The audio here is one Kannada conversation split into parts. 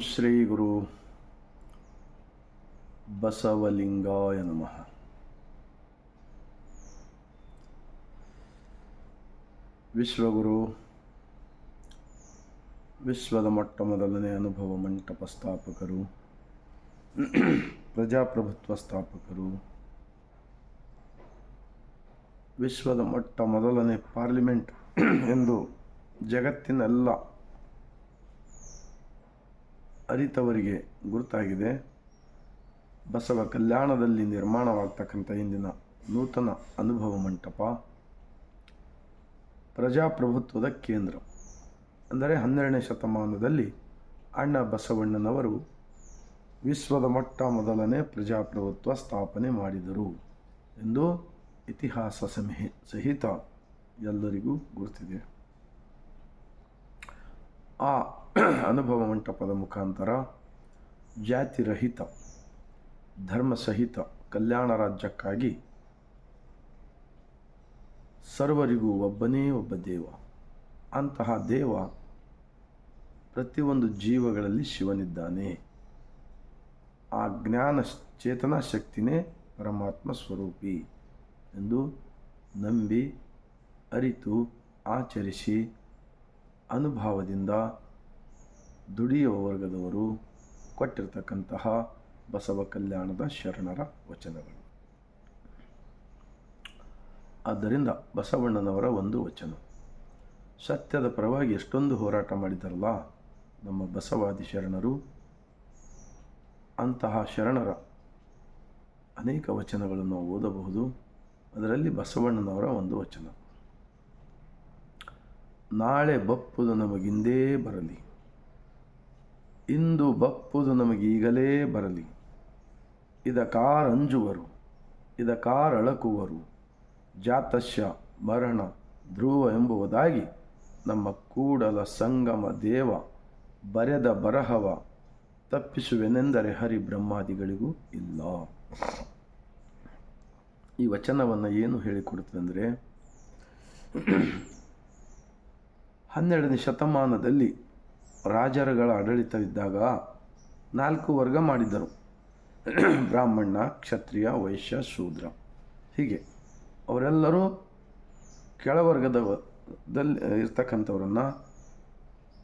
ಶ್ರೀ ಗುರು ಬಸವಲಿಂಗಾಯ ನಮಃ. ವಿಶ್ವಗುರು, ವಿಶ್ವದ ಮೊಟ್ಟ ಮೊದಲನೇ ಅನುಭವ ಮಂಟಪ ಸ್ಥಾಪಕರು, ಪ್ರಜಾಪ್ರಭುತ್ವ ಸ್ಥಾಪಕರು, ವಿಶ್ವದ ಮೊಟ್ಟ ಮೊದಲನೇ ಪಾರ್ಲಿಮೆಂಟ್ ಎಂದು ಜಗತ್ತಿನೆಲ್ಲ ಅರಿತವರಿಗೆ ಗುರುತಾಗಿದೆ. ಬಸವ ಕಲ್ಯಾಣದಲ್ಲಿ ನಿರ್ಮಾಣವಾಗ್ತಕ್ಕಂಥ ಇಂದಿನ ನೂತನ ಅನುಭವ ಮಂಟಪ ಪ್ರಜಾಪ್ರಭುತ್ವದ ಕೇಂದ್ರ. ಅಂದರೆ ಹನ್ನೆರಡನೇ ಶತಮಾನದಲ್ಲಿ ಅಣ್ಣ ಬಸವಣ್ಣನವರು ವಿಶ್ವದ ಮೊಟ್ಟ ಮೊದಲನೇ ಪ್ರಜಾಪ್ರಭುತ್ವ ಸ್ಥಾಪನೆ ಮಾಡಿದರು ಎಂದು ಇತಿಹಾಸ ಸಮಿ ಸಹಿತ ಎಲ್ಲರಿಗೂ ಗುರುತಿದೆ. ಆ ಅನುಭವ ಮಂಟಪದ ಮುಖಾಂತರ ಜಾತಿರಹಿತ, ಧರ್ಮಸಹಿತ ಕಲ್ಯಾಣ ರಾಜ್ಯಕ್ಕಾಗಿ ಸರ್ವರಿಗೂ ಒಬ್ಬನೇ ಒಬ್ಬ ದೇವ. ಅಂತಹ ದೇವ ಪ್ರತಿಯೊಂದು ಜೀವಗಳಲ್ಲಿ ಶಿವನಿದ್ದಾನೆ. ಆ ಜ್ಞಾನ ಚೇತನ ಶಕ್ತಿನೇ ಪರಮಾತ್ಮ ಸ್ವರೂಪಿ ಎಂದು ನಂಬಿ, ಅರಿತು, ಆಚರಿಸಿ, ಅನುಭವದಿಂದ ದುಡಿಯುವ ವರ್ಗದವರು ಕೊಟ್ಟಿರತಕ್ಕಂತಹ ಬಸವ ಕಲ್ಯಾಣದ ಶರಣರ ವಚನಗಳು. ಆದ್ದರಿಂದ ಬಸವಣ್ಣನವರ ಒಂದು ವಚನ. ಸತ್ಯದ ಪರವಾಗಿ ಎಷ್ಟೊಂದು ಹೋರಾಟ ಮಾಡಿದ್ದಾರಲ್ಲ ನಮ್ಮ ಬಸವಾದಿ ಶರಣರು. ಅಂತಹ ಶರಣರ ಅನೇಕ ವಚನಗಳನ್ನು ಓದಬಹುದು. ಅದರಲ್ಲಿ ಬಸವಣ್ಣನವರ ಒಂದು ವಚನ. ನಾಳೆ ಬಪ್ಪುದು ನಮಗಿಂದೇ ಬರಲಿ. ಇಂದು ಬಪ್ಪುದು ನಮಗೀಗಲೇ ಬರಲಿ. ಇದಕಾರಂಜುವರು ಇದಕಾರಳಕುವರು ಜಾತಶ್ಯ ಮರಣ ಧ್ರುವ ಎಂಬುವುದಾಗಿ ನಮ್ಮ ಕೂಡಲ ಸಂಗಮ ದೇವ ಬರೆದ ಬರಹವ ತಪ್ಪಿಸುವೆನೆಂದರೆ ಹರಿ ಬ್ರಹ್ಮಾದಿಗಳಿಗೂ ಇಲ್ಲ. ಈ ವಚನವನ್ನು ಏನು ಹೇಳಿಕೊಡುತ್ತದೆ ಅಂದರೆ ಹನ್ನೆರಡನೇ ಶತಮಾನದಲ್ಲಿ ರಾಜರುಗಳ ಆಡಳಿತವಿದ್ದಾಗ ನಾಲ್ಕು ವರ್ಗ ಮಾಡಿದ್ದರು. ಬ್ರಾಹ್ಮಣ, ಕ್ಷತ್ರಿಯ, ವೈಶ್ಯ, ಶೂದ್ರ. ಹೀಗೆ. ಅವರೆಲ್ಲರೂ ಕೆಳವರ್ಗದಲ್ಲಿ ಇರ್ತಕ್ಕಂಥವ್ರನ್ನು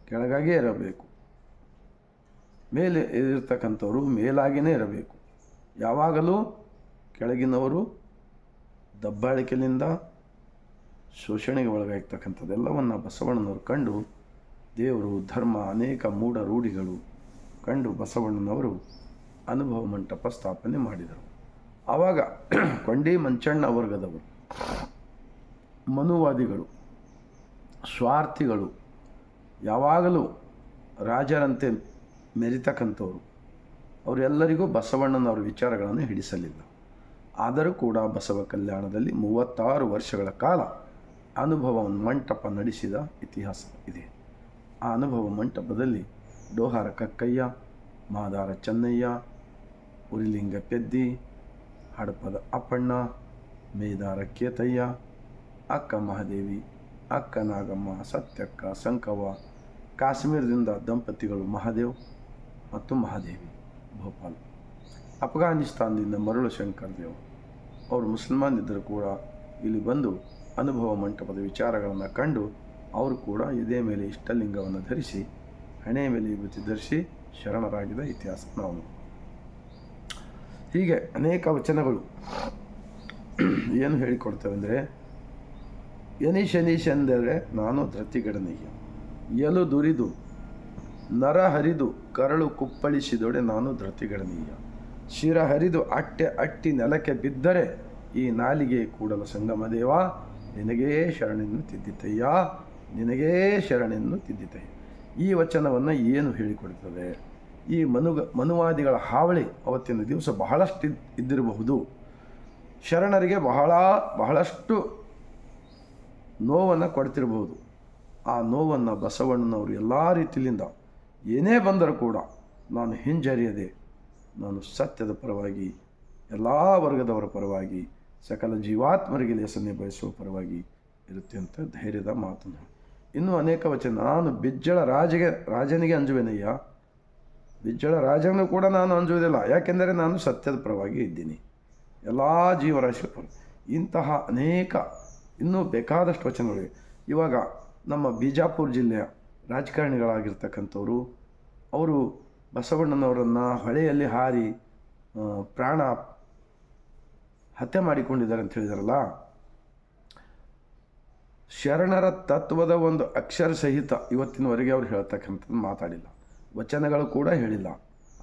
ಕೆಳಗಾಗೇ ಇರಬೇಕು. ಮೇಲೆ ಇರ್ತಕ್ಕಂಥವರು ಮೇಲಾಗಿಯೇ ಇರಬೇಕು. ಯಾವಾಗಲೂ ಕೆಳಗಿನವರು ದಬ್ಬಾಳಿಕೆಯಿಂದ ಶೋಷಣೆಗೆ ಒಳಗಾಗ್ತಕ್ಕಂಥದ್ದೆಲ್ಲವನ್ನು ಬಸವಣ್ಣನವರು ಕಂಡು ದೇವರು ಧರ್ಮ ಅನೇಕ ಮೂಢ ರೂಢಿಗಳು ಕಂಡು ಬಸವಣ್ಣನವರು ಅನುಭವ ಮಂಟಪ ಸ್ಥಾಪನೆ ಮಾಡಿದರು. ಆವಾಗ ಕೊಂಡಿ ಮಂಚಣ್ಣ ವರ್ಗದವರು, ಮನುವಾದಿಗಳು, ಸ್ವಾರ್ಥಿಗಳು, ಯಾವಾಗಲೂ ರಾಜರಂತೆ ಮೆರಿತಕ್ಕಂಥವ್ರು. ಅವರೆಲ್ಲರಿಗೂ ಬಸವಣ್ಣನವರ ವಿಚಾರಗಳನ್ನು ಹಿಡಿಸಲಿಲ್ಲ. ಆದರೂ ಕೂಡ ಬಸವ ಕಲ್ಯಾಣದಲ್ಲಿ ಮೂವತ್ತಾರು ವರ್ಷಗಳ ಕಾಲ ಅನುಭವ ಮಂಟಪ ನಡೆಸಿದ ಇತಿಹಾಸ ಇದೆ. ಆ ಅನುಭವ ಮಂಟಪದಲ್ಲಿ ಡೋಹಾರ ಕಕ್ಕಯ್ಯ, ಮಾದಾರ ಚೆನ್ನಯ್ಯ, ಉರಿಲಿಂಗ ಪೆದ್ದಿ, ಹಡಪದ ಅಪ್ಪಣ್ಣ, ಮೇದಾರ ಕೇತಯ್ಯ, ಅಕ್ಕ ಮಹಾದೇವಿ, ಅಕ್ಕ ನಾಗಮ್ಮ, ಸತ್ಯಕ್ಕ ಸಂಕವ್ವ, ಕಾಶ್ಮೀರದಿಂದ ದಂಪತಿಗಳು ಮಹಾದೇವ್ ಮತ್ತು ಮಹಾದೇವಿ, ಭೋಪಾಲ್. ಅಫ್ಘಾನಿಸ್ತಾನದಿಂದ ಮರಳು ಶಂಕರ್ ದೇವ್. ಅವರು ಮುಸಲ್ಮಾನ್ ಇದ್ದರೂ ಕೂಡ ಇಲ್ಲಿ ಬಂದು ಅನುಭವ ಮಂಟಪದ ವಿಚಾರಗಳನ್ನು ಕಂಡು ಅವರು ಕೂಡ ಇದೇ ಮೇಲೆ ಇಷ್ಟಲಿಂಗವನ್ನು ಧರಿಸಿ ಹಣೆ ಮೇಲೆ ವಿಭೂತಿ ಧರಿಸಿ ಶರಣರಾಗಿದ ಇತಿಹಾಸ ನಾವು. ಹೀಗೆ ಅನೇಕ ವಚನಗಳು ಏನು ಹೇಳಿಕೊಡ್ತೇವೆ ಅಂದರೆ ಎನೀಶ್ ಎನೀಶ್ ಎಂದರೆ ನಾನು ಧೃತಿಗಡನಿಗೆ. ಎಲು ದುರಿದು, ನರ ಹರಿದು, ಕರಳು ಕುಪ್ಪಳಿಸಿದೊಡೆ ನಾನು ಧೃತಿಗಡನೀಯ ಶಿರ ಹರಿದು, ಅಟ್ಟೆ ಅಟ್ಟಿ ನೆಲಕ್ಕೆ ಬಿದ್ದರೆ ಈ ನಾಲಿಗೆ ಕೂಡಲ ಸಂಗಮದೇವ, ನಿನಗೇ ಶರಣೆಯನ್ನು ತಿದ್ದಿತಯ್ಯ. ನಿನಗೇ ಶರಣೆಯನ್ನು ತಿದ್ದಿತೆ. ಈ ವಚನವನ್ನು ಏನು ಹೇಳಿಕೊಡ್ತದೆ? ಈ ಮನುಗ, ಮನುವಾದಿಗಳ ಹಾವಳಿ ಅವತ್ತಿನ ದಿವಸ ಬಹಳಷ್ಟು ಇದ್ದಿರಬಹುದು. ಶರಣರಿಗೆ ಬಹಳ, ಬಹಳಷ್ಟು ನೋವನ್ನು ಕೊಡ್ತಿರಬಹುದು. ಆ ನೋವನ್ನು ಬಸವಣ್ಣನವರು ಎಲ್ಲ ರೀತಿಯಿಂದ ಏನೇ ಬಂದರೂ ಕೂಡ ನಾನು ಹಿಂಜರಿಯದೆ, ನಾನು ಸತ್ಯದ ಪರವಾಗಿ, ಎಲ್ಲ ವರ್ಗದವರ ಪರವಾಗಿ, ಸಕಲ ಜೀವಾತ್ಮರಿಗೆ ಲೇಸನ್ನೇ ಬಯಸುವ ಪರವಾಗಿ ಇರುತ್ತೆ ಅಂತ ಧೈರ್ಯದ ಮಾತನ್ನು ಇನ್ನೂ ಅನೇಕ ವಚನ. ನಾನು ಬಿಜ್ಜಳ ರಾಜಗೆ, ರಾಜನಿಗೆ ಅಂಜುವೆನಯ್ಯ. ಬಿಜ್ಜಳ ರಾಜನೂ ಕೂಡ ನಾನು ಅಂಜುವುದಿಲ್ಲ. ಯಾಕೆಂದರೆ ನಾನು ಸತ್ಯದ ಪರವಾಗಿ ಇದ್ದೀನಿ. ಎಲ್ಲ ಜೀವರಾಶಿ ಇಂತಹ ಅನೇಕ, ಇನ್ನೂ ಬೇಕಾದಷ್ಟು ವಚನಗಳಿವೆ. ಇವಾಗ ನಮ್ಮ ಬಿಜಾಪುರ ಜಿಲ್ಲೆಯ ರಾಜಕಾರಣಿಗಳಾಗಿರ್ತಕ್ಕಂಥವರು, ಅವರು ಬಸವಣ್ಣನವರನ್ನು ಹೊಳೆಯಲ್ಲಿ ಹಾರಿ ಪ್ರಾಣ ಹತ್ಯೆ ಮಾಡಿಕೊಂಡಿದ್ದಾರೆ ಅಂತ ಹೇಳಿದಾರಲ್ಲ ಶರಣರ ತತ್ವದ ಒಂದು ಅಕ್ಷರ ಸಹಿತ ಇವತ್ತಿನವರೆಗೆ ಅವ್ರು ಹೇಳ್ತಕ್ಕಂಥದ್ದು ಮಾತಾಡಿಲ್ಲ. ವಚನಗಳು ಕೂಡ ಹೇಳಿಲ್ಲ.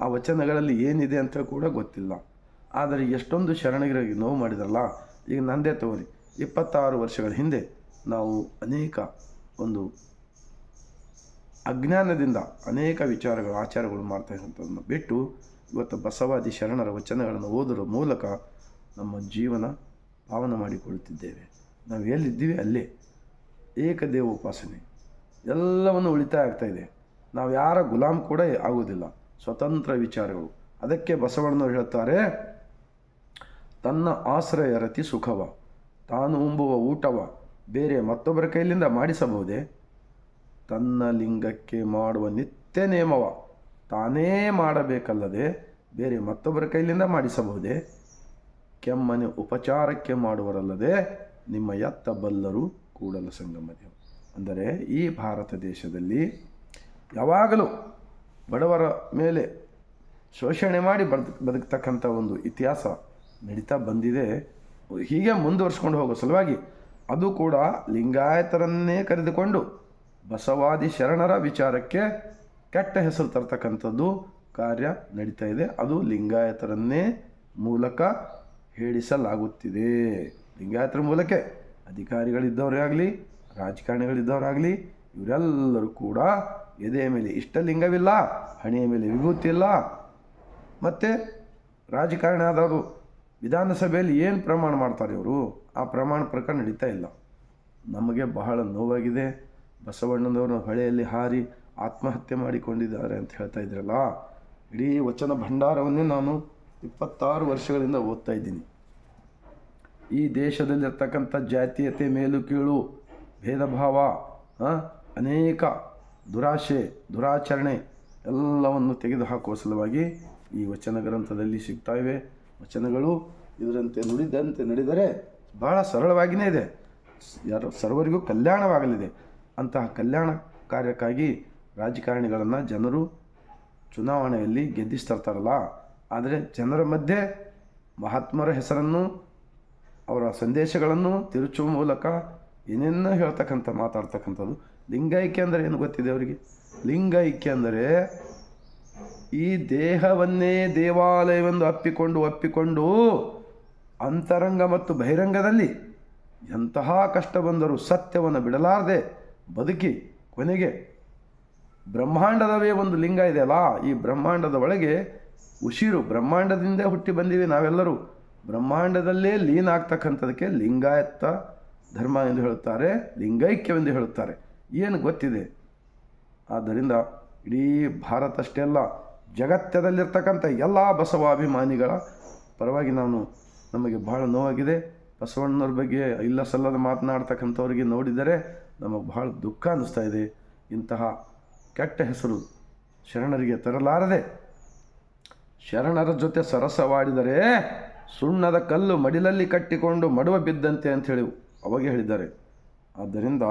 ಆ ವಚನಗಳಲ್ಲಿ ಏನಿದೆ ಅಂತ ಕೂಡ ಗೊತ್ತಿಲ್ಲ. ಆದರೆ ಎಷ್ಟೊಂದು ಶರಣರಿಗೆ ನೋವು ಮಾಡಿದ್ರಲ್ಲ, ಈಗ ನಂದೇ ತಗೋರಿ ಇಪ್ಪತ್ತಾರು ವರ್ಷಗಳ ಹಿಂದೆ ನಾವು ಅನೇಕ ಒಂದು ಅಜ್ಞಾನದಿಂದ ಅನೇಕ ವಿಚಾರಗಳು, ಆಚಾರಗಳು ಮಾಡ್ತಾ ಇರುವಂಥದ್ದನ್ನು ಬಿಟ್ಟು ಇವತ್ತು ಬಸವಾದಿ ಶರಣರ ವಚನಗಳನ್ನು ಓದುವ ಮೂಲಕ ನಮ್ಮ ಜೀವನ ಪಾವನ ಮಾಡಿಕೊಳ್ಳುತ್ತಿದ್ದೇವೆ. ನಾವು ಎಲ್ಲಿದ್ದೀವಿ? ಅಲ್ಲೇ. ಏಕದೇವ ಉಪಾಸನೆ ಎಲ್ಲವನ್ನು ಉಳಿತಾಯ ಆಗ್ತಾ ಇದೆ. ನಾವು ಯಾರ ಗುಲಾಮ್ ಕೂಡ ಆಗುವುದಿಲ್ಲ. ಸ್ವತಂತ್ರ ವಿಚಾರಗಳು. ಅದಕ್ಕೆ ಬಸವಣ್ಣನವರು ಹೇಳ್ತಾರೆ, ತನ್ನ ಆಶ್ರಯ ರತಿ ಸುಖವ. ತಾನು ಉಂಬುವ ಊಟವ. ಬೇರೆ ಮತ್ತೊಬ್ಬರ ಕೈಲಿಂದ ಮಾಡಿಸಬಹುದೇ? ತನ್ನ ಲಿಂಗಕ್ಕೆ ಮಾಡುವ ನಿತ್ಯ ನೇಮವ. ತಾನೇ ಮಾಡಬೇಕಲ್ಲದೆ ಬೇರೆ ಮತ್ತೊಬ್ಬರ ಕೈಲಿಂದ ಮಾಡಿಸಬಹುದೇ? ಕೆಮ್ಮನೆ ಉಪಚಾರಕ್ಕೆ ಮಾಡುವರಲ್ಲದೆ ನಿಮ್ಮ ಎತ್ತ ಬಲ್ಲರು ಕೂಡಲ ಸಂಗಮ ಅಂದರೆ ಈ ಭಾರತ ದೇಶದಲ್ಲಿ ಯಾವಾಗಲೂ ಬಡವರ ಮೇಲೆ ಶೋಷಣೆ ಮಾಡಿ ಬದುಕ್ ಬದುಕ್ತಕ್ಕಂಥ ಒಂದು ಇತಿಹಾಸ ನಡೀತಾ ಬಂದಿದೆ. ಹೀಗೆ ಮುಂದುವರ್ಸ್ಕೊಂಡು ಹೋಗೋ ಸಲುವಾಗಿ ಅದು ಕೂಡ ಲಿಂಗಾಯತರನ್ನೇ ಕರೆದುಕೊಂಡು ಬಸವಾದಿ ಶರಣರ ವಿಚಾರಕ್ಕೆ ಕೆಟ್ಟ ಹೆಸರು ತರ್ತಕ್ಕಂಥದ್ದು ಕಾರ್ಯ ನಡೀತಾ ಇದೆ. ಅದು ಲಿಂಗಾಯತರನ್ನೇ ಮೂಲಕ ಹೇಳಿಸಲಾಗುತ್ತಿದೆ. ಲಿಂಗಾಯತರ ಮೂಲಕ ಅಧಿಕಾರಿಗಳಿದ್ದವರೇ ಆಗಲಿ, ರಾಜಕಾರಣಿಗಳಿದ್ದವರಾಗಲಿ, ಇವರೆಲ್ಲರೂ ಕೂಡ ಎದೆಯ ಮೇಲೆ ಇಷ್ಟ ಲಿಂಗವಿಲ್ಲ ಹಣೆಯ ಮೇಲೆ ವಿಭೂತಿ ಇಲ್ಲ. ಮತ್ತು ರಾಜಕಾರಣ ಆದವರು ವಿಧಾನಸಭೆಯಲ್ಲಿ ಏನು ಪ್ರಮಾಣ ಮಾಡ್ತಾರೆ ಇವರು? ಆ ಪ್ರಮಾಣ ಪ್ರಕಾರ ನಡೀತಾ ಇಲ್ಲ. ನಮಗೆ ಬಹಳ ನೋವಾಗಿದೆ. ಬಸವಣ್ಣನವರು ಹೊಳೆಯಲ್ಲಿ ಹಾರಿ ಆತ್ಮಹತ್ಯೆ ಮಾಡಿಕೊಂಡಿದ್ದಾರೆ ಅಂತ ಹೇಳ್ತಾ ಇದ್ರಲ್ಲ? ಇಡೀ ವಚನ ಭಂಡಾರವನ್ನೇ ನಾನು ಇಪ್ಪತ್ತಾರು ವರ್ಷಗಳಿಂದ ಓದ್ತಾ ಇದ್ದೀನಿ. ಈ ದೇಶದಲ್ಲಿರ್ತಕ್ಕಂಥ ಜಾತೀಯತೆ ಮೇಲು ಕೀಳು ಭೇದ ಭಾವ ಅನೇಕ ದುರಾಶೆ, ದುರಾಚರಣೆ ಎಲ್ಲವನ್ನು ತೆಗೆದುಹಾಕುವ ಸಲುವಾಗಿ ಈ ವಚನ ಗ್ರಂಥದಲ್ಲಿ ಸಿಗ್ತಾ ಇವೆ. ವಚನಗಳು ಇದರಂತೆ ನುಡಿದಂತೆ ನಡೆದರೆ ಬಹಳ ಸರಳವಾಗಿಯೇ ಇದೆ. ಯಾರು, ಸರ್ವರಿಗೂ ಕಲ್ಯಾಣವಾಗಲಿದೆ. ಅಂತಹ ಕಲ್ಯಾಣ ಕಾರ್ಯಕ್ಕಾಗಿ ರಾಜಕಾರಣಿಗಳನ್ನು ಜನರು ಚುನಾವಣೆಯಲ್ಲಿ ಗೆದ್ದಿಸ್ತರ್ತಾರಲ್ಲ ಆದರೆ ಜನರ ಮಧ್ಯೆ ಮಹಾತ್ಮರ ಹೆಸರನ್ನು ಅವರ ಸಂದೇಶಗಳನ್ನು ತಿರುಚುವ ಮೂಲಕ ಏನೇನ ಹೇಳ್ತಕ್ಕಂಥ, ಮಾತಾಡ್ತಕ್ಕಂಥದ್ದು. ಲಿಂಗೈಕ್ಯ ಅಂದರೆ ಏನು ಗೊತ್ತಿದೆ ಅವರಿಗೆ? ಲಿಂಗೈಕ್ಯ ಅಂದರೆ ಈ ದೇಹವನ್ನೇ ದೇವಾಲಯವೆಂದು ಅಪ್ಪಿಕೊಂಡು ಒಪ್ಪಿಕೊಂಡು ಅಂತರಂಗ ಮತ್ತು ಬಹಿರಂಗದಲ್ಲಿ ಎಂತಹ ಕಷ್ಟ ಬಂದರೂ ಸತ್ಯವನ್ನು ಬಿಡಲಾರದೆ ಬದುಕಿ ಕೊನೆಗೆ ಬ್ರಹ್ಮಾಂಡದವೇ ಒಂದು ಲಿಂಗ ಇದೆಯಲ್ಲ, ಈ ಬ್ರಹ್ಮಾಂಡದ ಒಳಗೆ ಉಸಿರು ಬ್ರಹ್ಮಾಂಡದಿಂದ ಹುಟ್ಟಿ ಬಂದೀವಿ ನಾವೆಲ್ಲರೂ. ಬ್ರಹ್ಮಾಂಡದಲ್ಲೇ ಲೀನ ಆಗ್ತಕ್ಕಂಥದಕ್ಕೆ ಲಿಂಗಾಯತ್ತ ಧರ್ಮ ಎಂದು ಹೇಳುತ್ತಾರೆ, ಲಿಂಗೈಕ್ಯವೆಂದು ಹೇಳುತ್ತಾರೆ. ಏನು ಗೊತ್ತಿದೆ? ಆದ್ದರಿಂದ ಇಡೀ ಭಾರತ ಅಷ್ಟೇ ಅಲ್ಲ, ಜಗತ್ತದಲ್ಲಿರ್ತಕ್ಕಂಥ ಎಲ್ಲ ಬಸವಾಭಿಮಾನಿಗಳ ಪರವಾಗಿ ನಾನು ನಮಗೆ ಬಹಳ ನೋವಾಗಿದೆ. ಬಸವಣ್ಣವ್ರ ಬಗ್ಗೆ ಇಲ್ಲ ಸಲ್ಲದ ಮಾತನಾಡ್ತಕ್ಕಂಥವ್ರಿಗೆ ನೋಡಿದರೆ ನಮಗೆ ಬಹಳ ದುಃಖ ಅನ್ನಿಸ್ತಾ ಇದೆ. ಇಂತಹ ಕೆಟ್ಟ ಹೆಸರು ಶರಣರಿಗೆ ತರಲಾರದೆ, ಶರಣರ ಜೊತೆ ಸರಸವಾಡಿದರೆ ಸುಣ್ಣದ ಕಲ್ಲು ಮಡಿಲಲ್ಲಿ ಕಟ್ಟಿಕೊಂಡು ಮಡುವ ಬಿದ್ದಂತೆ ಅಂಥೇಳಿ ಅವಾಗೆ ಹೇಳಿದ್ದಾರೆ. ಆದ್ದರಿಂದ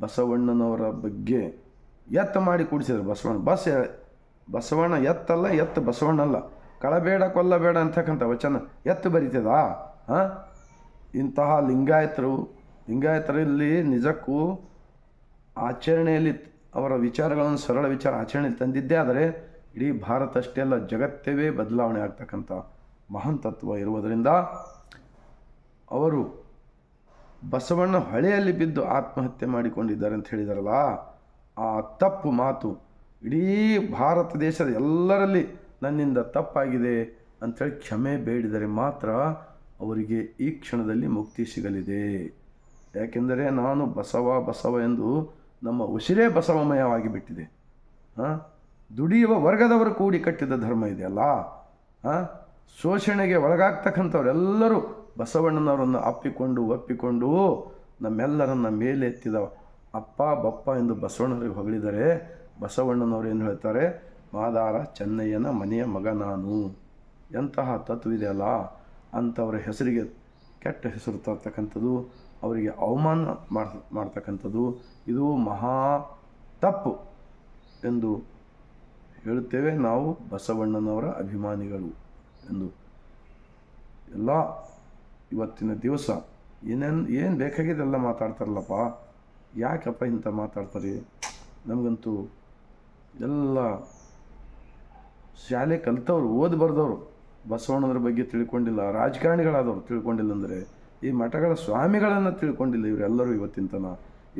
ಬಸವಣ್ಣನವರ ಬಗ್ಗೆ ಎತ್ತ ಮಾಡಿ ಕೂಡಿಸಿದರು ಬಸವಣ್ಣ. ಬಸ್ ಬಸವಣ್ಣ ಎತ್ತಲ್ಲ, ಎತ್ತ ಬಸವಣ್ಣಲ್ಲ ಕಳಬೇಡ, ಕೊಲ್ಲಬೇಡ ಅಂತಕ್ಕಂಥ ವಚನ ಎತ್ತು ಬರಿತದಾ? ಹಾಂ? ಇಂತಹ ಲಿಂಗಾಯತರು, ಲಿಂಗಾಯತರಲ್ಲಿ ನಿಜಕ್ಕೂ ಆಚರಣೆಯಲ್ಲಿ ಅವರ ವಿಚಾರಗಳನ್ನು ಸರಳ ವಿಚಾರ ಆಚರಣೆಯಲ್ಲಿ ತಂದಿದ್ದೇ ಆದರೆ ಇಡೀ ಭಾರತ ಅಷ್ಟೇ ಅಲ್ಲ, ಜಗತ್ತೇವೇ ಬದಲಾವಣೆ ಆಗ್ತಕ್ಕಂಥ ಮಹಾನ್ ತತ್ವ ಇರುವುದರಿಂದ ಅವರು ಬಸವಣ್ಣ ಹೊಳೆಯಲ್ಲಿ ಬಿದ್ದು ಆತ್ಮಹತ್ಯೆ ಮಾಡಿಕೊಂಡಿದ್ದಾರೆ ಅಂತ ಹೇಳಿದಾರಲ್ಲ, ಆ ತಪ್ಪು ಮಾತು ಇಡೀ ಭಾರತ ದೇಶದ ಎಲ್ಲರಲ್ಲಿ ನನ್ನಿಂದ ತಪ್ಪಾಗಿದೆ ಅಂಥೇಳಿ ಕ್ಷಮೆ ಬೇಡಿದರೆ ಮಾತ್ರ ಅವರಿಗೆ ಈ ಕ್ಷಣದಲ್ಲಿ ಮುಕ್ತಿ ಸಿಗಲಿದೆ. ಯಾಕೆಂದರೆ ನಾನು ಬಸವ ಬಸವ ಎಂದು ನಮ್ಮ ಉಸಿರೇ ಬಸವಮಯವಾಗಿ ಬಿಟ್ಟಿದೆ. ಹಾಂ? ದುಡಿಯುವ ವರ್ಗದವರು ಕೂಡಿ ಕಟ್ಟಿದ ಧರ್ಮ ಇದೆಯಲ್ಲ? ಹಾಂ? ಶೋಷಣೆಗೆ ಒಳಗಾಗ್ತಕ್ಕಂಥವರೆಲ್ಲರೂ ಬಸವಣ್ಣನವರನ್ನು ಅಪ್ಪಿಕೊಂಡು ಒಪ್ಪಿಕೊಂಡು ನಮ್ಮೆಲ್ಲರನ್ನ ಮೇಲೆತ್ತಿದ ಅಪ್ಪ, ಬಪ್ಪ ಎಂದು ಬಸವಣ್ಣರಿಗೆ ಹೊಗಳಿದರೆ ಬಸವಣ್ಣನವರು ಏನು ಹೇಳ್ತಾರೆ? ಮಾದಾರ ಚೆನ್ನಯ್ಯನ ಮನೆಯ ಮಗ ನಾನು. ಎಂತಹ ತತ್ವವಿದೆಯಲ್ಲ, ಅಂಥವರ ಹೆಸರಿಗೆ ಕೆಟ್ಟ ಹೆಸರು ತರ್ತಕ್ಕಂಥದ್ದು, ಅವರಿಗೆ ಅವಮಾನ ಮಾಡ್, ಮಾಡ್ತಕ್ಕಂಥದ್ದು, ಇದು ಮಹಾ ತಪ್ಪು ಎಂದು ಹೇಳುತ್ತೇವೆ ನಾವು ಬಸವಣ್ಣನವರ ಅಭಿಮಾನಿಗಳು. ಎಂದು. ಎಲ್ಲ ಇವತ್ತಿನ ದಿವಸ ಏನೇನು, ಏನು ಬೇಕಾಗಿದೆಲ್ಲ ಮಾತಾಡ್ತಾರಲ್ಲಪ್ಪ? ಯಾಕಪ್ಪ ಇಂಥ ಮಾತಾಡ್ತಾರೆ? ನಮಗಂತೂ ಎಲ್ಲ ಶಾಲೆ ಕಲಿತವ್ರು, ಓದಿ ಬರೆದವರು, ಬಸವಣ್ಣನವ್ರ ಬಗ್ಗೆ ತಿಳ್ಕೊಂಡಿಲ್ಲ, ರಾಜಕಾರಣಿಗಳಾದವ್ರು ತಿಳ್ಕೊಂಡಿಲ್ಲ ಅಂದರೆ, ಈ ಮಠಗಳ ಸ್ವಾಮಿಗಳನ್ನು ತಿಳ್ಕೊಂಡಿಲ್ಲ ಇವರೆಲ್ಲರೂ ಇವತ್ತಿನ ತನ.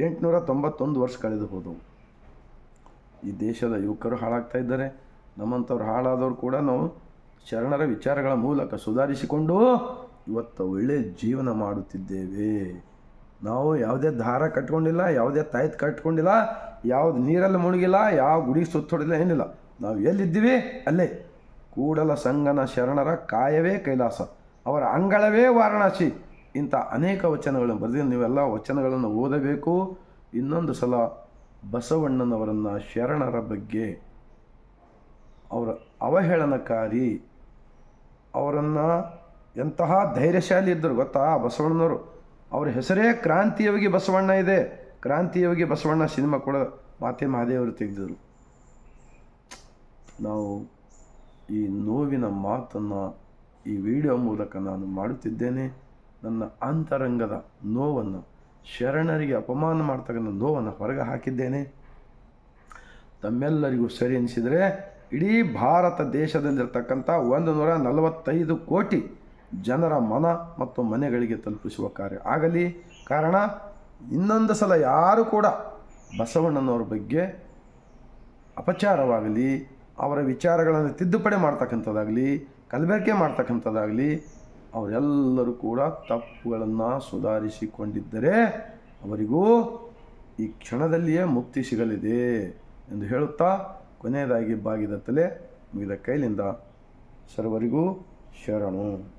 ಎಂಟುನೂರ ತೊಂಬತ್ತೊಂದು ವರ್ಷ ಕಳೆದು ಹೋದವು. ಈ ದೇಶದ ಯುವಕರು ಹಾಳಾಗ್ತಾ ಇದ್ದಾರೆ. ನಮ್ಮಂಥವ್ರು ಹಾಳಾದವರು ಕೂಡ ನಾವು ಶರಣರ ವಿಚಾರಗಳ ಮೂಲಕ ಸುಧಾರಿಸಿಕೊಂಡು ಇವತ್ತು ಒಳ್ಳೆಯ ಜೀವನ ಮಾಡುತ್ತಿದ್ದೇವೆ. ನಾವು ಯಾವುದೇ ದಾರ ಕಟ್ಕೊಂಡಿಲ್ಲ, ಯಾವುದೇ ತಾಯ್ತು ಕಟ್ಕೊಂಡಿಲ್ಲ, ಯಾವ್ದು ನೀರಲ್ಲಿ ಮುಳುಗಿಲ್ಲ, ಯಾವ ಗುಡಿ ಸುತ್ತೊಡಿಲ್ಲ, ಏನಿಲ್ಲ. ನಾವು ಎಲ್ಲಿದ್ದೀವಿ? ಅಲ್ಲೇ. ಕೂಡಲ ಸಂಗನ ಶರಣರ ಕಾಯವೇ ಕೈಲಾಸ. ಅವರ ಅಂಗಳವೇ ವಾರಣಾಸಿ. ಇಂಥ ಅನೇಕ ವಚನಗಳನ್ನು ಬರೆದು ನೀವೆಲ್ಲ ವಚನಗಳನ್ನು ಓದಬೇಕು. ಇನ್ನೊಂದು ಸಲ ಬಸವಣ್ಣನವರನ್ನು ಶರಣರ ಬಗ್ಗೆ ಅವರ ಅವಹೇಳನಕಾರಿ ಅವರನ್ನು ಎಂತಹ ಧೈರ್ಯಶಾಲಿ ಇದ್ದರು ಗೊತ್ತಾ ಬಸವಣ್ಣನವರು? ಅವ್ರ ಹೆಸರೇ ಕ್ರಾಂತಿಯೋಗಿ ಬಸವಣ್ಣ ಇದೆ. ಕ್ರಾಂತಿಯೋಗಿ ಬಸವಣ್ಣ ಸಿನಿಮಾ ಕೂಡ ಮಾತೆ ಮಹಾದೇವರು ತೆಗೆದರು ನಾವು ಈ ನೋವಿನ ಮಾತನ್ನು ಈ ವಿಡಿಯೋ ಮೂಲಕ ನಾನು ಮಾಡುತ್ತಿದ್ದೇನೆ. ನನ್ನ ಅಂತರಂಗದ ನೋವನ್ನು, ಶರಣರಿಗೆ ಅಪಮಾನ ಮಾಡ್ತಕ್ಕಂಥ ನೋವನ್ನು ಹೊರಗೆ ಹಾಕಿದ್ದೇನೆ. ತಮ್ಮೆಲ್ಲರಿಗೂ ಸರಿ ಎನಿಸಿದರೆ ಇಡೀ ಭಾರತ ದೇಶದಲ್ಲಿರ್ತಕ್ಕಂಥ ಒಂದು ನೂರ ನಲವತ್ತೈದು ಕೋಟಿ ಜನರ ಮನ ಮತ್ತು ಮನೆಗಳಿಗೆ ತಲುಪಿಸುವ ಕಾರ್ಯ ಆಗಲಿ. ಕಾರಣ, ಇನ್ನೊಂದು ಸಲ ಯಾರು ಕೂಡ ಬಸವಣ್ಣನವ್ರ ಬಗ್ಗೆ ಅಪಚಾರವಾಗಲಿ, ಅವರ ವಿಚಾರಗಳನ್ನು ತಿದ್ದುಪಡಿ ಮಾಡ್ತಕ್ಕಂಥದ್ದಾಗಲಿ, ಕಲಬೆರಕೆ ಮಾಡ್ತಕ್ಕಂಥದ್ದಾಗಲಿ, ಅವರೆಲ್ಲರೂ ಕೂಡ ತಪ್ಪುಗಳನ್ನು ಸುಧಾರಿಸಿಕೊಂಡಿದ್ದರೆ ಅವರಿಗೂ ಈ ಕ್ಷಣದಲ್ಲಿಯೇ ಮುಕ್ತಿ ಸಿಗಲಿದೆ ಎಂದು ಹೇಳುತ್ತಾ ಕೊನೆಯದಾಗಿ ಬಾಗಿದ ತಲೆ ಮುಗಿದ ಕೈಲಿಂದ ಸರ್ವರಿಗೂ ಶರಣು.